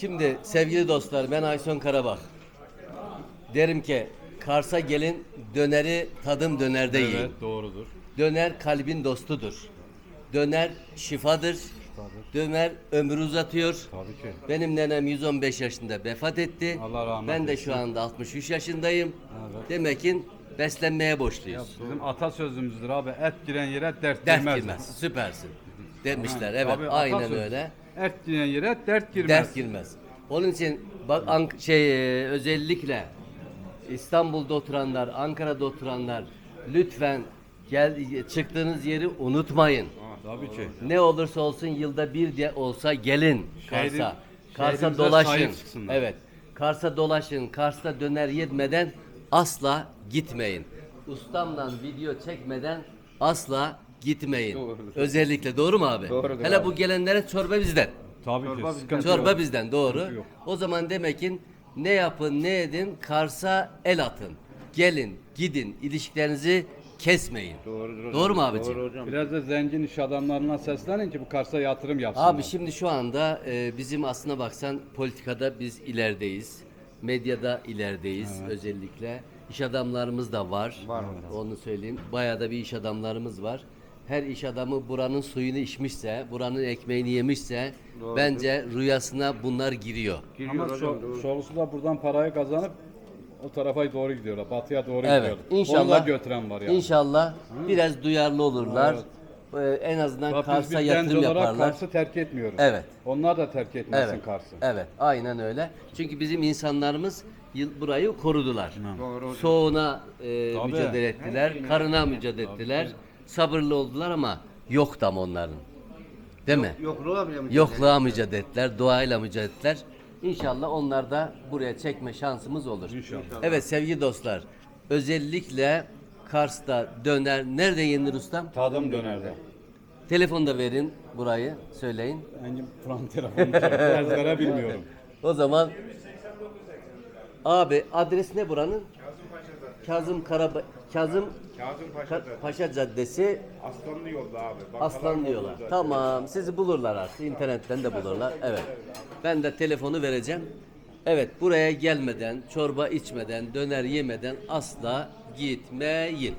Şimdi sevgili dostlar ben Ayson Karabak. Derim ki Kars'a gelin döneri tadım dönerde yiyin. Evet doğrudur. Döner kalbin dostudur. Döner şifadır. Döner ömrü uzatıyor. Tabii ki. Benim nenem 115 yaşında vefat etti. Allah rahmet ben de şu anda 63 yaşındayım. Evet. Demek ki beslenmeye borçluyuz. Bizim atasözümüzdür abi. Et giren yere dert, Dert girmez. girmez. Süpersin. Demişler. Evet. tabii aynen atasöz. öyle. Et giren yere dert girmez. Dert girmez. Onun için bak Ank- şey e, özellikle İstanbul'da oturanlar, Ankara'da oturanlar lütfen gel çıktığınız yeri unutmayın. Tabii ki. Ne olursa olsun yılda bir de olsa gelin Şehrin- Kars'a. Kars'a şehrimize dolaşın. sahip çıksınlar. Evet. Kars'a dolaşın. Kars'ta döner yetmeden asla gitmeyin. Ustamla video çekmeden asla gitmeyin. Özellikle doğru mu abi? Doğrudur Hele abi. bu gelenlere çorba bizden. Tabii ki. Çorba yok. bizden doğru. Sıkıntı yok. O zaman demek ki ne yapın ne edin Kars'a el atın. Gelin gidin ilişkilerinizi kesmeyin. Doğrudur hocam. Doğru mu abicim? Doğru hocam. Biraz da zengin iş adamlarına seslenin ki bu Kars'a yatırım yapsınlar. Abi şimdi şu anda e, bizim aslına baksan politikada biz ilerideyiz. Medyada ilerideyiz özellikle. İş adamlarımız da var. Var Onu söyleyeyim. Bayağı da bir iş adamlarımız var. Her iş adamı buranın suyunu içmişse, buranın ekmeğini yemişse bence rüyasına bunlar giriyor. Giriyor Ama hocam, ço- doğru. çoğusu da buradan parayı kazanıp o tarafa doğru gidiyorlar. Batıya doğru Evet. gidiyorlar. İnşallah. Onu da götüren var yani. İnşallah biraz duyarlı olurlar. Ee, en azından Bak biz Kars'a bir genç yatırım olarak yaparlar. Kars'ı terk etmiyoruz. Evet. Onlar da terk etmesin Evet. Kars'ı. Evet, aynen öyle. Çünkü bizim insanlarımız yıl burayı korudular. Doğru hocam. Soğuğuna e, mücadele ettiler, karına mücadele ettiler. Sabırlı oldular ama yok tam onların. Değil mi? Yokluğa bile mi? Yokluğa mücadele ettiler, doğayla mücadele ettiler. İnşallah onlar da buraya çekme şansımız olur. İnşallah. Evet sevgili dostlar, özellikle Kars'ta döner nerede yenir ustam? Tadım dönerdi. Telefonu da verin burayı, söyleyin. Engin Fran telefonu ezbere bilmiyorum. O zaman abi adres ne buranın? Kazım Karaba Kazım Kazım Ka- Paşa'da. Paşa Caddesi Aslanlı yolda abi. Bak, Aslan diyorlar. Tamam sizi bulurlar artık internetten de bulurlar. Evet. Ben de telefonu vereceğim. Evet buraya gelmeden, çorba içmeden, döner yemeden asla gitmeyin.